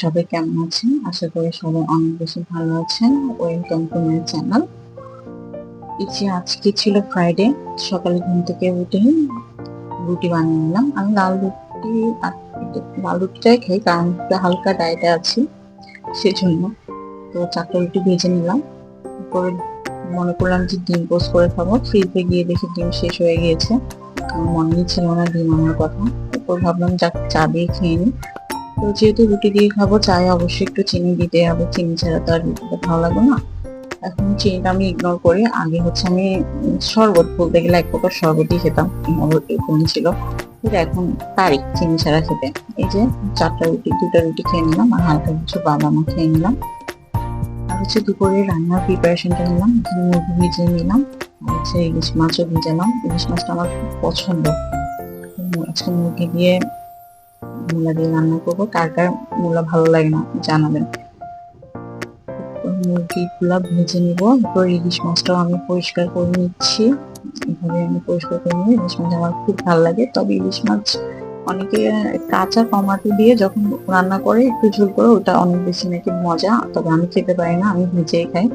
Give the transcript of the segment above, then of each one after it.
সবাই কেমন আছেন? আশা করি সবাই অনেক বেশি ভালো আছেন। ওয়েলকাম টু মাই চ্যানেল ইচ্ছে আজকে ছিল ফ্রাইডে সকালে ঘুম থেকে উঠে রুটি বানিয়ে নিলাম। আমি লাল রুটি লাল রুটিটাই খাই, কারণ হালকা ডায়েটে আছি, সেজন্য। তো চারটা রুটি ভেজে নিলাম। তারপরে মনে করলাম যে ডিম পোস্ট করে খাব। ফ্রিজে গিয়ে দেখি ডিম শেষ হয়ে গিয়েছে। মনেই ছিল না ডিম আনার কথা। তারপর ভাবলাম যাক চা দিয়ে খেয়ে নিই। তো যেহেতু রুটি দিয়ে খাব চায়ে অবশ্যই একটু চিনি দিতে হবে। চিনি ছাড়া তো আর রুটিটা ভালো লাগবে না। এখন চিনিটা আমি ইগনোর করি। আগে হচ্ছে আমি শরবত বলতে গেলে এক প্রকার শরবতই খেতাম। এরকম ছিল। এখন পারি চিনি ছাড়া খেতে। এই যে চারটা রুটি দুটা রুটি খেয়ে নিলাম আর হালকা কিছু বাদামও খেয়ে নিলাম। আর হচ্ছে দুপুরে রান্নার প্রিপারেশনটা নিলাম। এখানে মুরগি ভিজিয়ে নিলাম। আর হচ্ছে ইলিশ মাছও ভিজালাম ইলিশ মাছটা আমার খুব পছন্দ। আজকে মুরগি দিয়ে মূলা দিয়ে রান্না করব। কার কার মূলা ভালো লাগে না জানাবেন। মুরগিগুলা ভেজে নিব। এরপর ইলিশ মাছটাও আমি পরিষ্কার করে নিচ্ছি। এভাবে আমি পরিষ্কার করে নিই ইলিশ মাছ আমার খুব ভালো লাগে। তবে ইলিশ মাছ অনেকে কাঁচা টমেটো দিয়ে যখন রান্না করে, একটু ঝোল করে, ওটা অনেক বেশি নাকি মজা। তবে আমি খেতে পারি না, আমি ভেজেই খাই।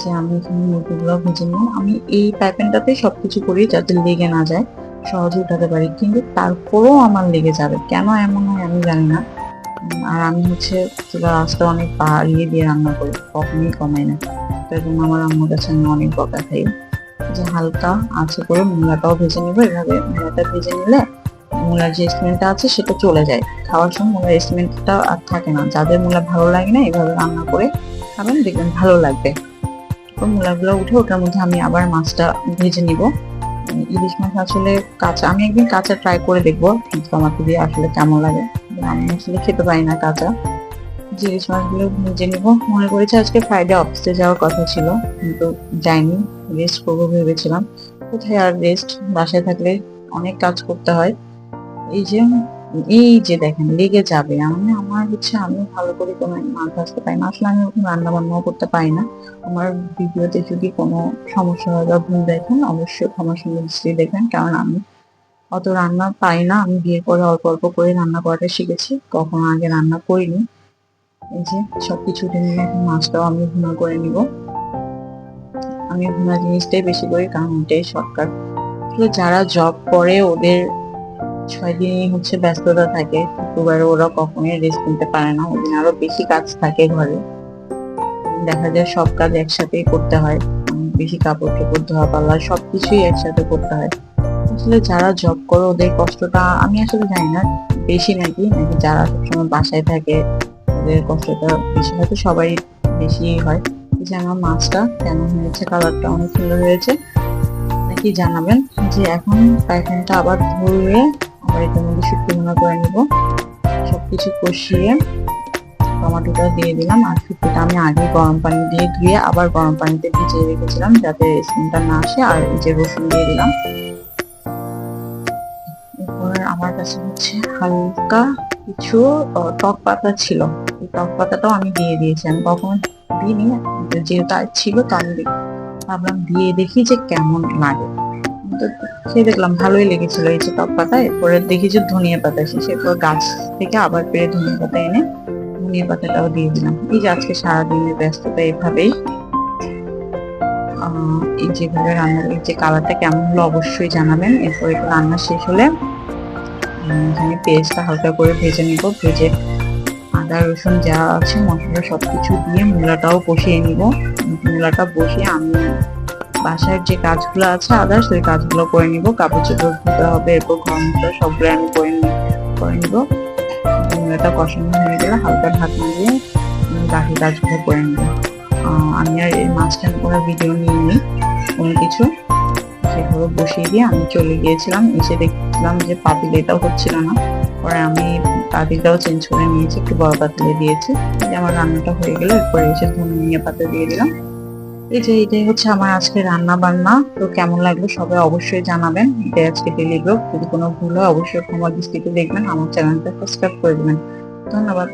যে আমি এখানে মুরগিগুলো ভেজে নিই আমি এই প্যাকেনটাতে সবকিছু করি যাতে লেগে না যায়। সহজে উঠাতে পারি, কিন্তু তারপরেও আমার লেগে যাবে। কেন এমন হয় আমি জানি না। আর আমি হচ্ছে আঁচটা অনেক বাড়িয়ে দিয়ে রান্না করি, কখনোই কমাই না। তার জন্য আমার আম্মুর কাছে আমি অনেক বকা খাই। যে হালকা আছে করে মূলাটাও ভেজে নেব, এভাবে মূলাটা ভেজে নিলে মূলার যে স্মেলটা আছে সেটা চলে যায়। খাওয়ার সময় মূলার স্মেলটা আর থাকে না। যাদের মূলা ভালো লাগে না, এভাবে রান্না করে খাবেন, দেখবেন ভালো লাগবে। তো মূলাগুলো উঠে ওটার মধ্যে আমি আবার মাছটা ভেজে নিব। ইলিশ মাছ আসলে কাঁচা, আমি একদিন কাঁচা ট্রাই করে দেখব আমাকে দিয়ে আসলে কেমন লাগে? আমি আসলে খেতে পারি না কাঁচা। ইলিশ মাছগুলো নিজে নিব, মনে করেছি আজকে ফ্রাইডে অফিসে যাওয়ার কথা ছিল, কিন্তু যাইনি রেস্ট করব ভেবেছিলাম। কোথায় আর রেস্ট বাসায় থাকলে অনেক কাজ করতে হয়। এই যে এই যে দেখেন, লেগে যাবে। আমি, আমার হচ্ছে, আমি ভালো করে কোনো মাছ ভাজতে পারি না। আসলে আমি রান্না বান্নাও করতে পারি না। আমার ভিডিওতে যদি কোনো সমস্যা হয় বা ভুল দেখেন, অবশ্যই ক্ষমা দৃষ্টি দেখবেন। কারণ আমি অত রান্না পাই না। আমি বিয়ে করে অল্প অল্প করে রান্না করাটা শিখেছি। কখনো আগে রান্না করিনি। এই যে, সবকিছু উঠে নিয়ে মাছটাও আমি ভুনা করে নিব। আমি ভুনা জিনিসটাই বেশি করি, কারণ ওটাই শর্টকাট। যারা জব করে, ওদের ছয় দিনই হচ্ছে ব্যস্ততা থাকে, শুক্রবারে ওরা কখনোই রেস্ট নিতে পারে না। ওদিন আরও বেশি কাজ থাকে ঘরে। দেখা যায় সব কাজ একসাথেই করতে হয়। বেশি কাপড় টাপড় ধোয়া পাল্লা সবকিছুই একসাথে করতে হয়। আসলে যারা জব করে, ওদের কষ্টটা আমি আসলে জানি না, বেশি নাকি? নাকি যারা সবসময় বাসায় থাকে, ওদের কষ্টটা বেশি? হয়তো সবাই বেশি হয়। যে আমার মাছটা কেমন হয়েছে কালারটা অনেক সুন্দর হয়েছে। নাকি জানাবেন যে এখন পায়খানাটা আবার ধুয়ে আবার এটার মধ্যে শুক্তো ভুনা করে নিব। সবকিছু কষিয়ে টমেটোটা দিয়ে দিলাম। আর শুক্তোটা আমি আগে গরম পানি দিয়ে ধুয়ে আবার গরম পানিতে ভিজিয়ে রেখেছিলাম যাতে স্মেলটা না আসে। আর যে রসুন দিয়ে দিলাম। আমার কাছে হচ্ছে হালকা কিছু টক পাতা ছিল। এই টক পাতাটাও আমি দিয়ে দিয়েছি। আমি কখনো দিইনি, যেহেতু ছিল, তো আমি ভাবলাম দিয়ে দেখি যে কেমন লাগে। খেয়ে দেখলাম ভালোই লেগেছিল এই যে টক পাতা, এরপরে দেখি যে ধনিয়া পাতা এসেছে এরপর গাছ থেকে আবার পেরে ধনিয়া পাতা এনে ধনিয়া পাতাটাও দিয়ে দিলাম। এই যে আজকে সারাদিনের ব্যস্ততা এভাবেই। এই যেভাবে রান্নার, এই যে কালারটা কেমন হলো অবশ্যই জানাবেন। এরপর একটু রান্না শেষ হলে এখানে পেঁয়াজটা হালকা করে ভেজে নিব। ভেজে আদা, রসুন যা আছে, মশলা সবকিছু দিয়ে মূলাটাও বসিয়ে নিব। মূলাটা বসিয়ে আমি বাসার যে কাজগুলো আছে আদার্স ওই কাজগুলো করে নিব। কাপড় চোপড় ধুতে হবে, এরপর ঘর সবগুলো আমি করে করে নিব। এটা কষানো হয়ে গেলে হালকা ঢাকনা দিয়ে বাকি কাজগুলো করে নিব। আমি আর এই মাঝখানে কোনো ভিডিও নিইনি কোনো কিছু। সেভাবে বসিয়ে দিয়ে আমি চলে গিয়েছিলাম, এসে দেখলাম যে পাতিল এটাও হচ্ছিল না। পরে আমি পাতিলটাও চেঞ্জ করে নিয়েছি, একটু বড় পাতিলে দিয়েছি। আমার রান্নাটা হয়ে গেল, এরপরে এসে ধনিয়া পাতা দিয়ে দিলাম। এই যে, এটাই হচ্ছে আমার আজকে রান্না বান্না। তো কেমন লাগল সবাই অবশ্যই জানাবেন। এটাই আজকে ডেলি ব্লগ যদি কোনো ভুল হয়, অবশ্যই ক্ষমা দৃষ্টিতে দেখবেন। আমার চ্যানেলটা সাবস্ক্রাইব করে দেবেন। ধন্যবাদ।